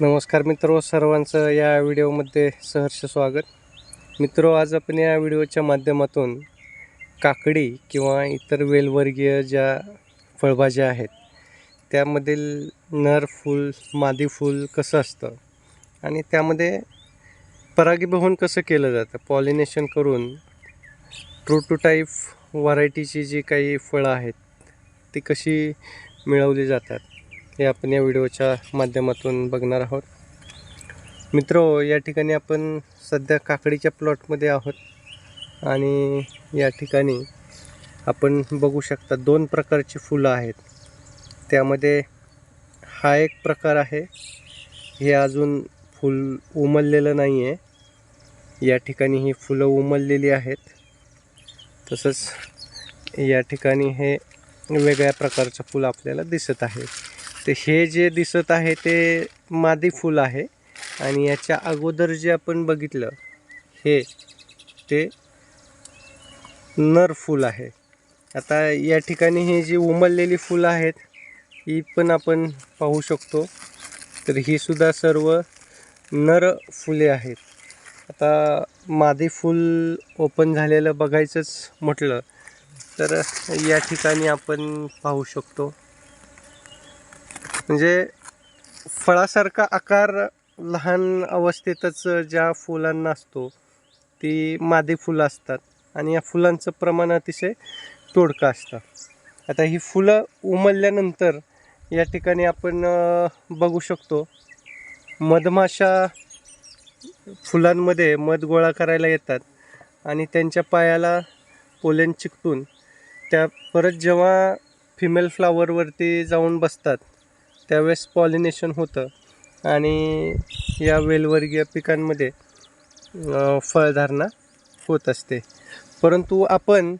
नमस्कार मित्र सर्वांचं या व्हिडिओमध्ये सहर्ष स्वागत. मित्र आज आपण या व्हिडिओच्या माध्यमातून काकडी किंवा इतर वेलवर्गीय ज्या फळभाज्या आहेत त्यामधील नर फूल मादी फूल कसं असतं आणि त्यामध्ये परागीभवन कसं केलं जातं? पॉलिनेशन करून ट्रू टू टाईप व्हरायटीची जी काही फळं आहेत ती कशी मिळवली जातात? हे आपण या व्हिडिओच्या माध्यमातून बघणार आहोत. मित्र या ठिकाणी आपण सध्या काकडीच्या प्लॉटमध्ये आहोत आणि या ठिकाणी आपण बघू शकता दोन प्रकारची फुलं आहेत. त्यामध्ये हा एक प्रकार आहे. हे अजून फुल उमललेलं नाही आहे या ठिकाणी ही फुलं उमललेली आहेत. तसंच या ठिकाणी हे वेगळ्या प्रकारचं फूल आपल्याला दिसत आहे. तर हे जे दिसत आहे ते मादी फूल आहे. आणि याच्या अगोदर जे आपण बघितलं हे ते नर फूल आहे. आता या ठिकाणी ही जी उमललेली फुलं आहेत ही पण आपण पाहू शकतो. तर ही सुद्धा सर्व नर फुले आहेत. आता मादी फूल ओपन झालेलं बघायचंच म्हटलं तर या ठिकाणी आपण पाहू शकतो. म्हणजे फळासारखा आकार लहान अवस्थेतच ज्या फुलांना असतो ती मादी फुलं असतात. आणि या फुलांचं प्रमाण अतिशय तोडकं असतं. आता ही फुलं उमलल्यानंतर या ठिकाणी आपण बघू शकतो मधमाशा फुलांमध्ये मध गोळा करायला येतात आणि त्यांच्या पायाला पोलेन चिकटून त्या परत जेव्हा फिमेल फ्लावरवरती जाऊन बसतात त्यावेळेस पॉलिनेशन होतं. आणि या वेलवर्गीय पिकांमध्ये फळधारणा होत असते. परंतु आपण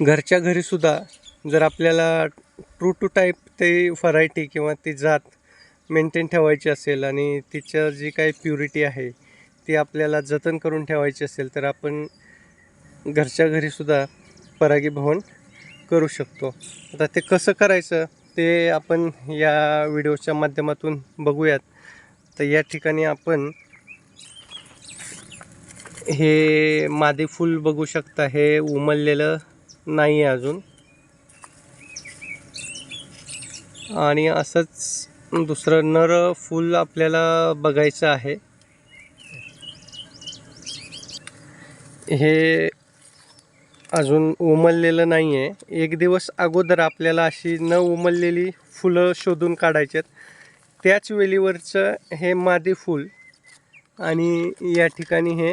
घरच्या घरीसुद्धा जर आपल्याला ट्रू टू टाईप ते व्हरायटी किंवा ती जात मेंटेन ठेवायची असेल आणि तिच्या जी काही प्युरिटी आहे ती आपल्याला जतन करून ठेवायची असेल तर आपण घरच्या घरीसुद्धा परागीभवन करू शकतो. आता ते कसं करायचं? ते आपण या व्हिडिओच्या माध्यमातून बघूयात. तर या ठिकाणी आपण हे मादी फूल बघू शकता. हे उमललेलं नाही आहे अजून. आणि असंच दुसरं नर फूल आपल्याला बघायचं आहे. हे अजून उमललेलं नाही आहे एक दिवस अगोदर आपल्याला अशी न उमललेली फुलं शोधून काढायची आहेत त्याच वेलीवरचं हे मादी फूल आणि या ठिकाणी हे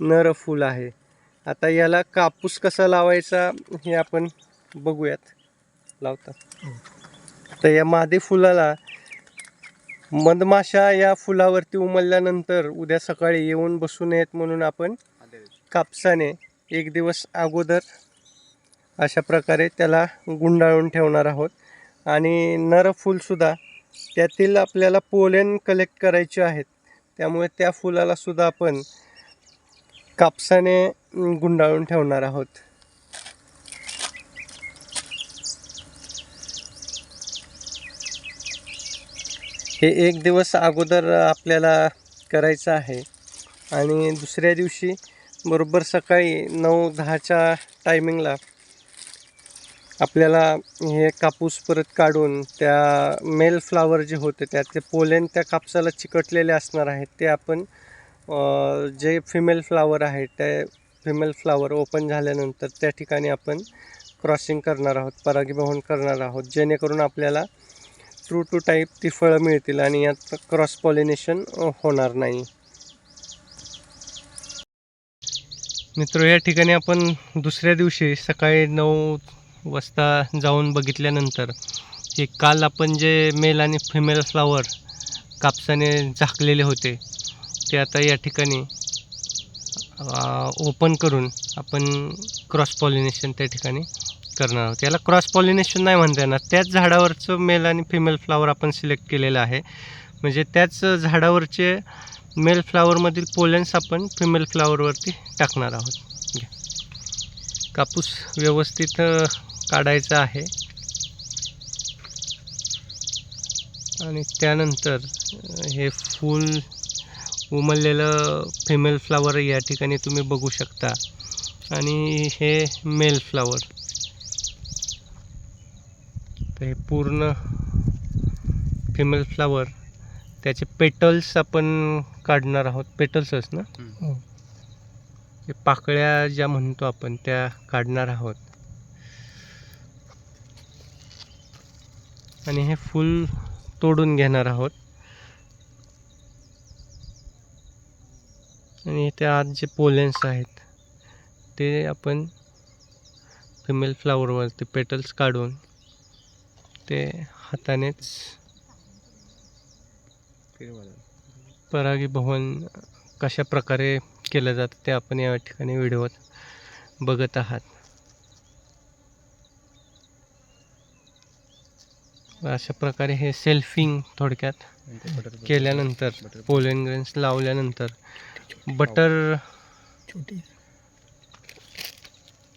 नर फूल आहे. आता याला कापूस कसा लावायचा हे आपण बघूयात. लावता. तर या मादी फुलाला मधमाशा या फुलावरती उमलल्यानंतर उद्या सकाळी येऊन बसू नयेत म्हणून आपण कापसाने एक दिवस अगोदर अशा प्रकारे त्याला गुंडाळून ठेवणार आहोत. आणि नर फूलसुद्धा त्यातील आपल्याला पोलेन कलेक्ट करायचे आहेत. त्यामुळे त्या फुलालासुद्धा आपण कापसाने गुंडाळून ठेवणार आहोत. हे एक दिवस अगोदर आपल्याला करायचं आहे. आणि दुसऱ्या दिवशी बरोबर सकाळी नऊ दहाच्या टायमिंगला आपल्याला हे कापूस परत काढून त्या मेल फ्लावर जे होते त्याचे पोलेन त्या कापसाला चिकटलेले असणार आहेत. ते आपण जे फिमेल फ्लावर आहे त्या फिमेल फ्लावर ओपन झाल्यानंतर त्या ठिकाणी आपण क्रॉसिंग करणार आहोत परागीभवन करणार आहोत. जेणेकरून आपल्याला ट्रू टू टाईप ती फळं मिळतील आणि यात क्रॉस पॉलिनेशन होणार नाही. मित्र या ठिकाणी आपण दुसऱ्या दिवशी सकाळी नऊ वाजता जाऊन बघितल्यानंतर हे काल आपण जे मेल आणि फिमेल फ्लावर कापसाने झाकलेले होते ते आता या ठिकाणी ओपन करून आपण क्रॉस पॉलिनेशन त्या ठिकाणी करणार आहोत. याला क्रॉस पॉलिनेशन नाही म्हणता येणार. त्याच झाडावरचं मेल आणि फिमेल फ्लावर आपण सिलेक्ट केलेलं आहे. म्हणजे त्याच झाडावरचे मेल फ्लावरमधील पोलन्स आपण फिमेल फ्लावरवरती टाकणार आहोत. घ्या. कापूस व्यवस्थित काढायचा आहे. आणि त्यानंतर हे फूल उमललेलं फिमेल फ्लावर या ठिकाणी तुम्ही बघू शकता. आणि हे मेल फ्लावर तर हे पूर्ण फिमेल फ्लावर त्याचे पेटल्स आपण काढणार आहोत. पेटल्सच ना? हे. पाकळ्या ज्या म्हणतो आपण त्या काढणार आहोत. आणि हे फूल तोडून घेणार आहोत. आणि इथे आत जे पोलेन्स आहेत ते आपण फिमेल फ्लावरवरती पेटल्स काढून ते हातानेच परागीभवन कशा प्रकारे केलं जातं ते आपण या ठिकाणी व्हिडिओत बघत आहात. अशा प्रकारे हे सेल्फिंग थोडक्यात केल्यानंतर पोलन ग्रेन्स लावल्यानंतर बटर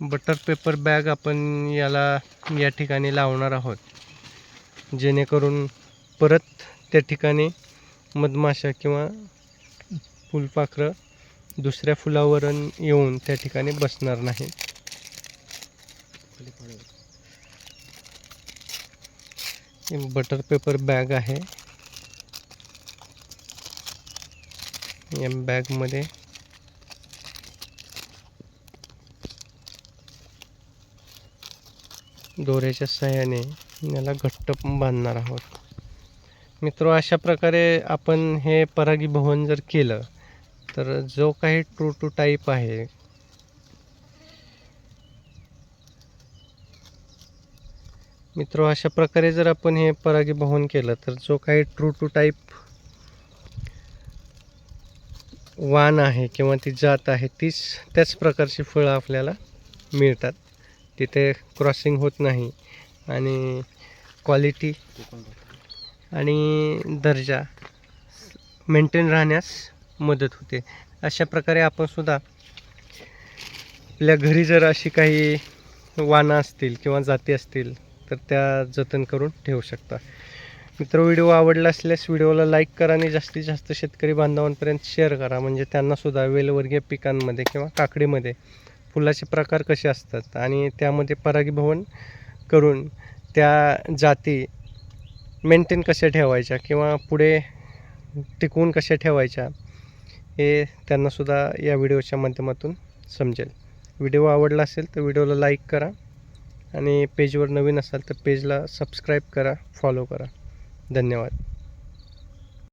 बटर पेपर बॅग आपण याला या ठिकाणी लावणार आहोत. जेणेकरून परत त्या ठिकाणी मधमाशा किंवा फुलपाखरं दुसऱ्या फुलावर येऊन त्या ठिकाणी बसणार नाही. बटर पेपर बॅग आहे. या बॅगमध्ये दोऱ्याच्या सहाय्याने याला घट्ट बांधणार आहोत. मित्र अशा प्रकारे आपण हे परागीभवन जर केलं तर जो काही ट्रू टू टाईप आहे मित्र अशा प्रकारे जर आपण हे परागीभवन केलं तर जो काही ट्रू टू टाईप वाण आहे किंवा ती जात आहे तीच त्याच प्रकारची फळं आपल्याला मिळतात. तिथे क्रॉसिंग होत नाही आणि क्वालिटी आणि दर्जा मेंटेन राहण्यास मदत होते. अशा प्रकारे आपण सुद्धा आपल्या घरी जर अशी काही वानं असतील किंवा जाती असतील तर त्या जतन करून ठेवू शकता. मित्र व्हिडिओ आवडला असल्यास व्हिडिओला लाईक करा आणि जास्तीत जास्त शेतकरी बांधवांपर्यंत शेअर करा. म्हणजे त्यांनासुद्धा वेलवर्गीय पिकांमध्ये किंवा काकडीमध्ये फुलाचे प्रकार कसे असतात आणि त्यामध्ये परागीभवन करून त्या जाती मेंटेन कशा ठेवायच्या किंवा पुढे टिकवून कशा ठेवायच्या हे त्यांनासुद्धा या व्हिडिओच्या माध्यमातून समजेल. व्हिडिओ आवडला असेल तर व्हिडिओला लाईक करा आणि पेजवर नवीन असाल तर पेजला सबस्क्राईब करा फॉलो करा. धन्यवाद.